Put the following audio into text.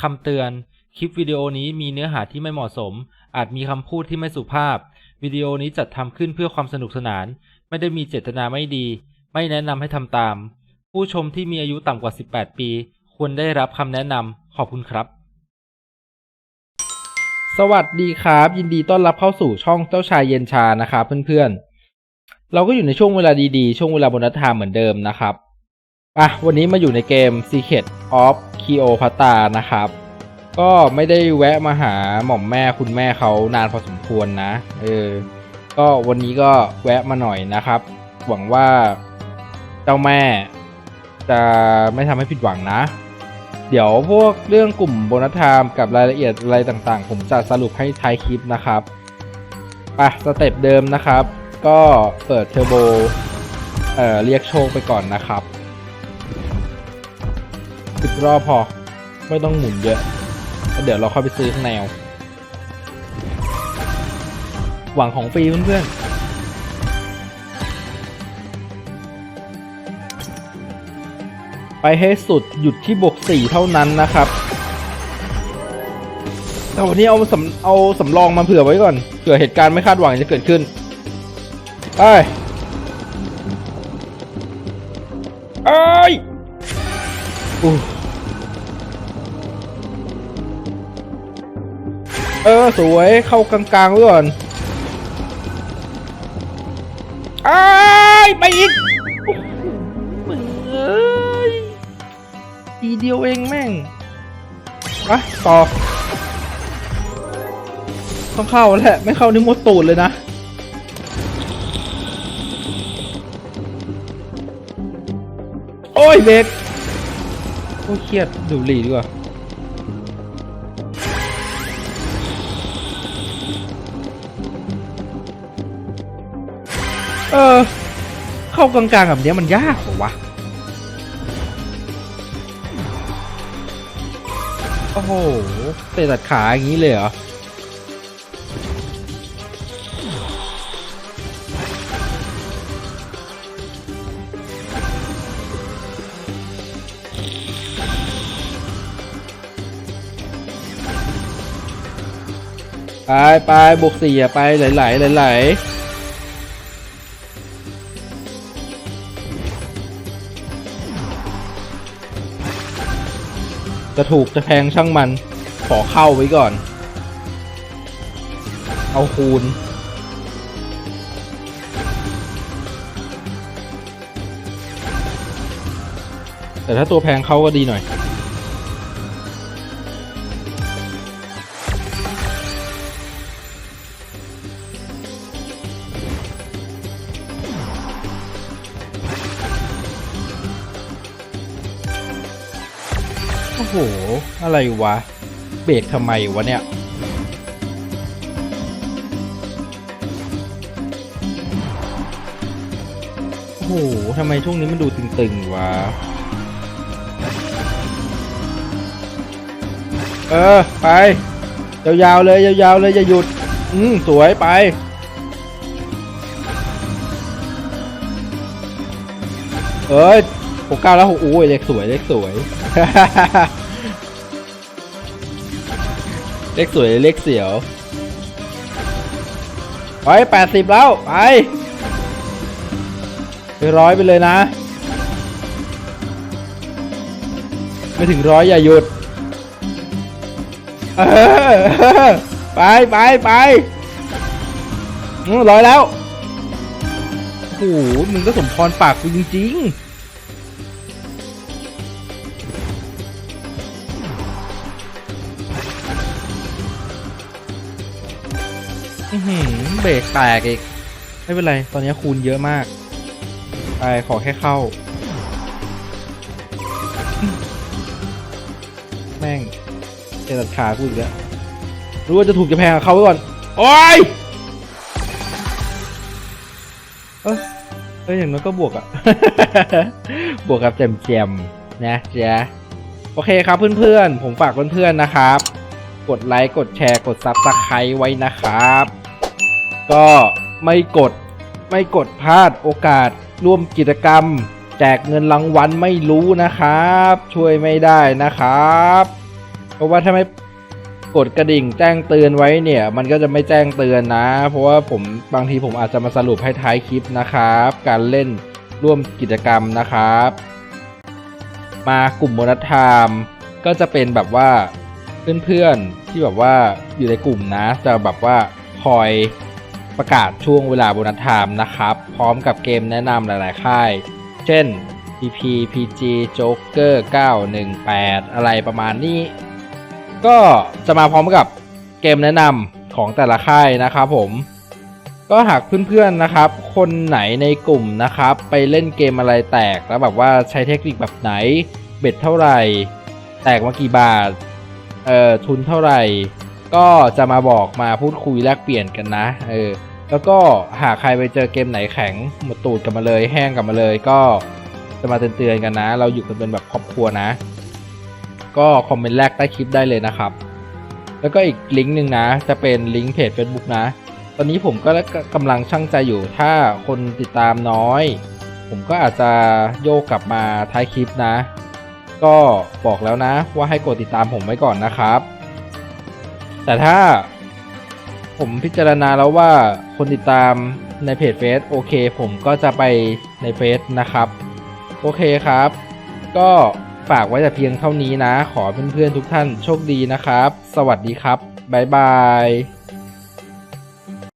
คำเตือน คลิปวิดีโอนี้มีเนื้อหาที่ไม่เหมาะสม อาจมีคำพูดที่ไม่สุภาพ วิดีโอนี้จัดทำขึ้นเพื่อความสนุกสนาน ไม่ได้มีเจตนาไม่ดี ไม่แนะนำให้ทำตาม ผู้ชมที่มีอายุต่ำกว่า 18 ปี ควรได้รับคำแนะนำขอบคุณครับ สวัสดีครับ ยินดีต้อนรับเข้าสู่ช่องเจ้าชายเย็นชานะครับเพื่อนๆ เราก็อยู่ในช่วงเวลาดีๆ ช่วงเวลาบนทามเหมือนเดิมนะครับ อะวันนี้มาอยู่ในเกม Secret of Cleopatra นะครับ ก็ไม่ได้แวะมาหาหม่อมแม่คุณแม่เขานานพอสมควรนะ เออ ก็วันนี้ก็แวะมาหน่อยนะครับ หวังว่าเจ้าแม่จะไม่ทำให้ผิดหวังนะ เดี๋ยวพวกเรื่องกลุ่มโบนัสไทม์กับรายละเอียดอะไรต่างๆ ผมจะสรุปให้ท้ายคลิปนะครับไปสเต็ปเดิมนะครับ ก็เปิดเทอร์โบ เอ่อ เรียกโชคไปก่อนนะครับ สิบรอบพอ ไม่ต้องหมุนเยอะแล้วเดี๋ยวเราค่อยไปซื้อข้างแนว หวังของฟรีเพื่อนๆไปให้สุดหยุดที่บวกสี่เท่านั้นนะครับแต่วันนี้เอาสำเอาสำรองมาเผื่อไว้ก่อนเผื่อเหตุการณ์ไม่คาดหวังจะเกิดขึ้นไปเอ้อู้ เออ สวยเข้ากลางๆไว้ก่อนไอ้ยไปอีกเอ้ยทีเดียวเองแม่งอะต่อ ต้องเข้าแหละ ไม่เข้านี่หมดตูดเลยนะ โอ้ยเบรกโอ้ยเครียดดูหลีดีกว่า เออ เข้ากลางๆแบบนี้มันยากเหรอวะ โอ้โหเตะตัดขาอย่างนี้เลยเหรอ ไปไปบวกสี่ไปไหลไหลไหลไหล จะถูกจะแพงช่างมัน ขอเข้าไว้ก่อน เอาคูณ แต่ถ้าตัวแพงเข้าก็ดีหน่อย ห อะไรวะ เบรกทำไมวะเนี่ย โอ้โหทำไมช่วงนี้มันดูตึงๆวะ เออ ไป ยาวๆเลย ยาวๆเลย อย่าหยุด อืม สวยไปเอ้ยหกเก้าแล้วหกโอ้ยเล็กสวยเล็กสวย เลขสวยเลขเสียวไปแปดสิบแล้ว ไปไปร้อยไปเลยนะ ไม่ถึงร้อยอย่าหยุด ไปไปไปร้อยแล้วโอ้โหมึงก็สมพรปากกูจริง ๆ อื้อหือเบรกแตกอีก ไม่เป็นไร ตอนนี้คูณเยอะมาก ไปขอแค่เข้า แม่งเจตัดขากูอีกแล้วรู้ว่าจะถูกจะแพงกับเขาไว้ก่อน โอ้ย เออเอออย่างน้อยก็บวกอะ บวกกับแจมแจมนะจ๊ะโอเคครับเพื่อนๆ ผมฝากเพื่อนๆนะครับ กดไลค์กดแชร์กดซับสไครต์ไว้นะครับ ก็ไม่กดไม่กดพลาดโอกาสร่วมกิจกรรม แจกเงินรางวัลไม่รู้นะครับ ช่วยไม่ได้นะครับ เพราะว่าถ้าไม่กดกระดิ่งแจ้งเตือนไว้เนี่ย มันก็จะไม่แจ้งเตือนนะ เพราะว่าผมบางทีผมอาจจะมาสรุปให้ท้ายคลิปนะครับ การเล่นร่วมกิจกรรมนะครับ มากลุ่มโมนัสไทม์ก็จะเป็นแบบว่า เพื่อนๆที่แบบว่าอยู่ในกลุ่มนะ จะแบบว่าคอยประกาศช่วงเวลาโบนัสไทม์นะครับ พร้อมกับเกมแนะนำหลายๆ ค่าย เช่น PP PG Joker 918 อะไรประมาณนี้ ก็จะมาพร้อมกับเกมแนะนำของแต่ละค่ายนะครับผม ก็หากเพื่อนๆนะครับ คนไหนในกลุ่มนะครับ ไปเล่นเกมอะไรแตกแล้วแบบว่าใช้เทคนิคแบบไหน เบ็ดเท่าไหร่ แตกมากี่บาท เอ่อทุนเท่าไหร่ ก็จะมาบอกมาพูดคุยแลกเปลี่ยนกันนะ เออ แล้วก็หากใครไปเจอเกมไหนแข็งหมดตูดกลับมาเลย แห้งกลับมาเลย ก็จะมาเตือนๆกันนะ เราอยู่กันเป็นแบบครอบครัวนะ ก็คอมเมนต์แรกใต้คลิปได้เลยนะครับ แล้วก็อีกลิงก์หนึ่งนะ จะเป็นลิงก์เพจ Facebook นะ ตอนนี้ผมก็กำลังช่างใจอยู่ ถ้าคนติดตามน้อย ผมก็อาจจะโยกกลับมาท้ายคลิปนะ ก็บอกแล้วนะว่าให้กดติดตามผมไว้ก่อนนะครับ แต่ถ้าผมพิจารณาแล้วว่าคนติดตามในเพจเฟซโอเค ผมก็จะไปในเฟซนะครับ โอเคครับ ก็ฝากไว้แต่เพียงเท่านี้นะ ขอเพื่อนๆทุกท่านโชคดีนะครับ สวัสดีครับ บ๊ายบาย